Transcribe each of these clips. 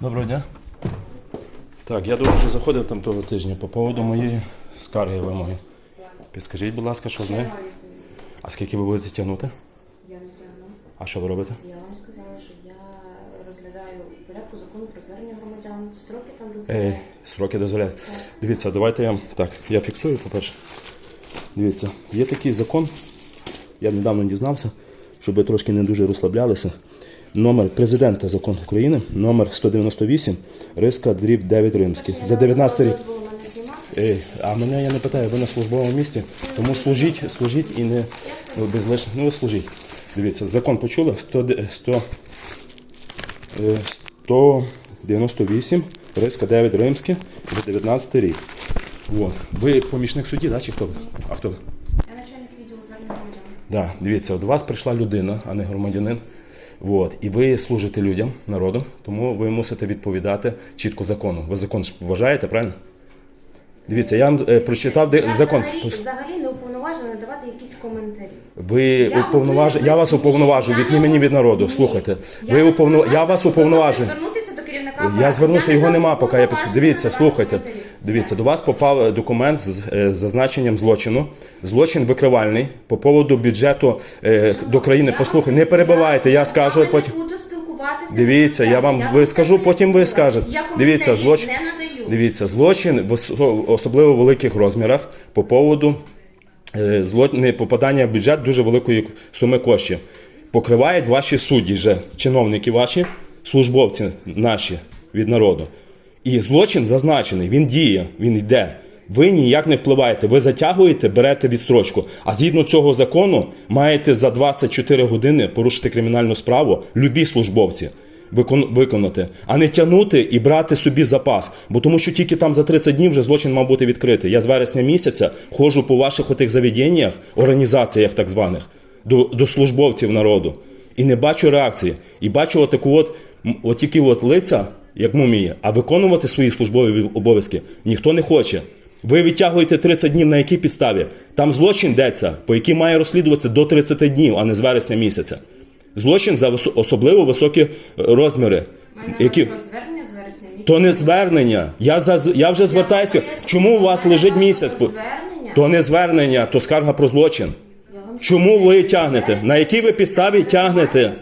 Доброго дня. Так, я думаю, що заходив там того тижня по поводу моєї скарги вимоги. Підскажіть, будь ласка, що з нею? А скільки ви будете тягнути? Я не тягну. А що ви робите? Я вам сказала, що я розглядаю порядку закону про звернення громадян. Строки там дозволяють. Ей, сроки дозволяють. Дивіться, давайте я. Так, я фіксую, по-перше. Дивіться, є такий закон. Я недавно дізнався, щоб ви трошки не дуже розслаблялися. Номер президента закон України, номер 198, риска дріб 9 римський. За 19 рік. Ей, а мене я не питаю, ви на службовому місці, тому служіть, служіть і не ну, без лишних. Ну ви служіть. Дивіться, закон почули 100, 100, е, 198, риска 9 римське, за 19 рік. От. Ви помічник судді, да, чи хто ви? А хто ви? Я начальник відділу звернення громадян. Да, дивіться, до вас прийшла людина, а не громадянин. От. І ви служите людям, народу, тому ви мусите відповідати чітко закону. Ви закон вважаєте, правильно? Дивіться, я вам е, прочитав де, Я закон. взагалі, взагалі не уповноважена давати якісь коментарі. Ви Я уповноваж... Я вас уповноважу від імені від народу. Слухайте, Я ви уповнов... я вас уповноважу. можете звернутися Я звернувся, його нема, поки я під... Дивіться, слухайте. Дивіться, до вас попав е, документ з е, зазначенням злочину. Злочин викривальний по поводу бюджету е, до країни. Я Послухай, вам не перебивайте, я скажу потім. Буду спілкуватися. Дивіться, я вам ви скажу, потім ви скажете. Я Дивіться, коментарі злочин. не надаю. Дивіться, злочин в ос- особливо великих розмірах по поводу е, зло- не попадання в бюджет дуже великої суми коштів. Покривають ваші судді, вже, чиновники ваші, службовці наші від народу. І злочин зазначений, він діє, він йде. Ви ніяк не впливаєте. Ви затягуєте, берете відстрочку. А згідно цього закону, маєте за 24 години порушити кримінальну справу любі службовці викон- виконати, а не тягнути і брати собі запас. Бо тому що тільки там за 30 днів вже злочин мав бути відкритий. Я з вересня місяця ходжу по ваших отих заведеннях, організаціях так званих, до, до службовців народу. І не бачу реакції. І бачу отаку от, от тільки от лиця, як мумії, а виконувати свої службові обов'язки ніхто не хоче. Ви відтягуєте 30 днів на якій підставі? Там злочин йдеться, по якій має розслідуватися до 30 днів, а не з вересня місяця. Злочин за особливо високі е, розміри. Які... То не звернення. Я, за... я вже звертаюся. Чому у вас лежить місяць? То не звернення, то скарга про злочин. Чому ви тягнете? На якій ви підставі тягнете?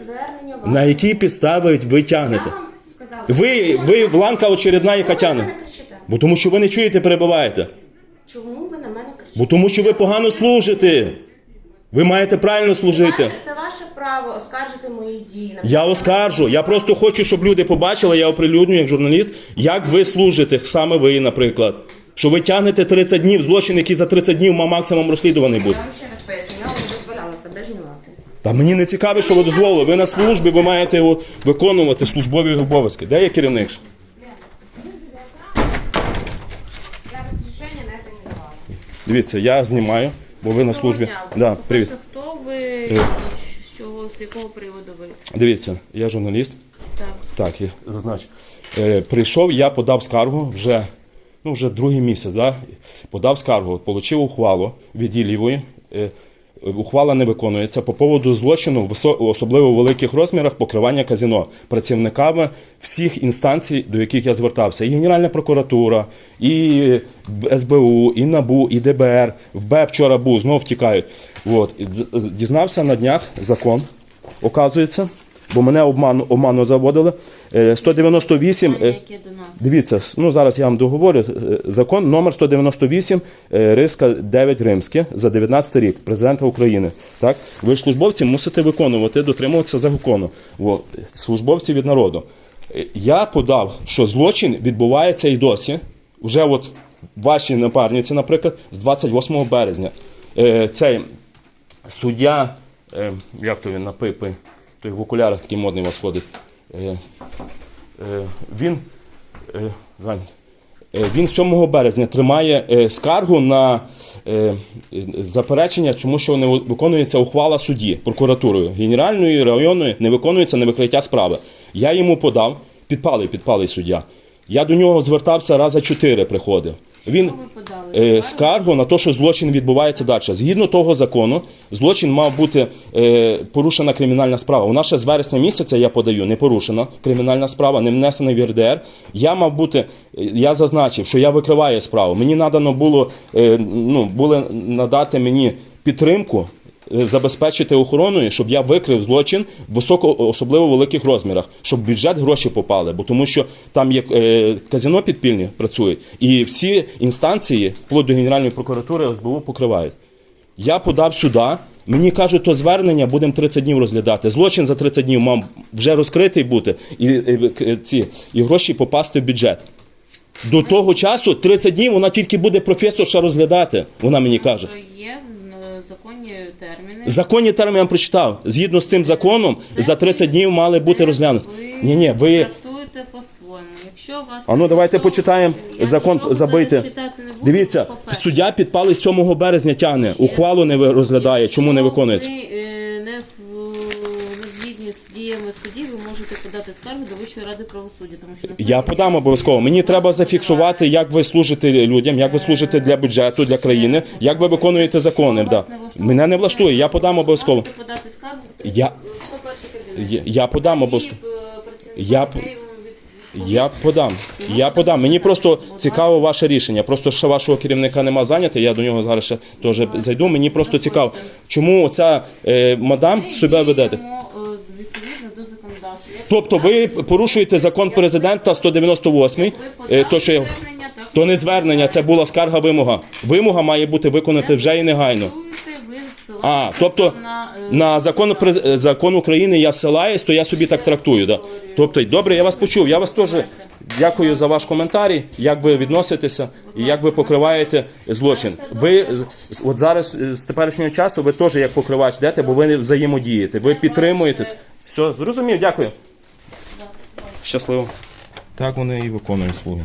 На якій підставі ви тягнете? Ви, ви бланка очередна, яка? Бо тому що ви не чуєте, перебиваєте. Чому ви на мене кричите? Бо тому що ви погано служите. Ви маєте правильно служити. Ваше- Це ваше право оскаржити мої дії. на Я оскаржу. Я просто хочу, щоб люди побачили, я оприлюдню як журналіст, як ви служите, саме ви, наприклад. Що ви тягнете 30 днів, злочин, який за 30 днів ма- максимум розслідуваний буде. Я вам ще раз поясню, я вам не дозволяла себе знімати. Та мені не цікаво, що ви дозволили. Ви на службі, ви маєте от, виконувати службові обов'язки. Де є керівник? Дивіться, я знімаю, бо ви на службі. Да, привіт. Хто ви і з чого, з якого приводу ви? Дивіться, я журналіст. Так. Так, я зазначу. Е, прийшов, я подав скаргу вже, ну, вже другий місяць, да? подав скаргу, отримав ухвалу від. Е, ухвала не виконується по поводу злочину, в особливо великих розмірах покривання казино працівниками всіх інстанцій, до яких я звертався. І Генеральна прокуратура, і СБУ, і НАБУ, і ДБР. В БЕП вчора був, знов втікають. От. Дізнався на днях закон, оказується, бо мене обману, обману заводили. Е, 198. е, до нас? Дивіться, ну зараз я вам договорю. Е, Закон номер 198, е, риска 9 римське за 19 рік президента України. Так, ви ж службовці мусите виконувати, дотримуватися закону. Во, службовці від народу. Е, Я подав, що злочин відбувається і досі. Вже от ваші напарниці, наприклад, з 28 березня. Е, Цей суддя, е, як то він на пипи, той в окулярах такий модний у вас ходить. Е, Е, він, е, він 7 березня тримає скаргу на заперечення, тому що не виконується ухвала судді прокуратурою генеральної районної, не виконується на викриття справи. Я йому подав, підпалий, підпалий суддя. Я до нього звертався раза чотири приходив. Він е, скаргу на те, що злочин відбувається далі. Згідно того закону, злочин мав бути е, порушена кримінальна справа. У нас ще з вересня місяця я подаю, не порушена кримінальна справа, не внесена в РДР. Я мав бути, е, я зазначив, що я викриваю справу. Мені надано було, е, ну, було надати мені підтримку. Е, Забезпечити охороною, щоб я викрив злочин в високо, особливо великих розмірах, щоб в бюджет гроші попали, бо тому що там є е, казино підпільні працюють, і всі інстанції, вплоть до Генеральної прокуратури СБУ покривають. Я подав сюди. Мені кажуть, то звернення будемо 30 днів розглядати. Злочин за 30 днів мав вже розкритий бути і, ці, і гроші попасти в бюджет. До того часу 30 днів вона тільки буде професорша розглядати. Вона мені каже. Е, законні терміни. Законні терміни я вам прочитав. Згідно з цим законом, за 30 днів мали бути розглянуті. Ні, ні, ви. трактуєте по-своєму. Якщо вас А ну давайте почитаємо Я закон забийте. Дивіться, суддя підпали 7 березня тягне. Ухвалу не ви- розглядає. Чому не виконується? Ви е, не, в- не згідні з діями судді, ви можете подати скаргу до Вищої ради правосуддя, тому що на Я сьогодні подам обов'язково. Мені треба зафіксувати, як ви служите людям, як ви служите для бюджету, для країни, як ви виконуєте закони. Да. Мене не влаштує. Я подам обов'язково. Можете подати скаргу в Я- в 101 кабінет. Я, я подам обов'язково. І, е, працівники Я- від- від- Я подам. Я подам. Мені просто цікаво ваше рішення. Просто ще вашого керівника нема зайняти. Я до нього зараз ще теж зайду. Мені просто цікаво, чому ця е, мадам себе ведете. діємо, Як Тобто ви порушуєте закон президента 198, ви е, то що я. звернення, так То не звернення, це була скарга вимога. Вимога має бути виконати вже і негайно. ви А, тобто на, е, на закон, през- е, закон України я ссилаюсь, то я собі так трактую. Да? Тобто, добре, я вас почув. Я вас теж дякую за ваш коментарій, як ви відноситеся і як ви покриваєте злочин. Ви з- от зараз е, з теперішнього часу ви теж як покривач йдете, бо ви не взаємодієте. Ви підтримуєтесь. Все, зрозумів, дякую. Щасливо. Так вони і виконують слуги.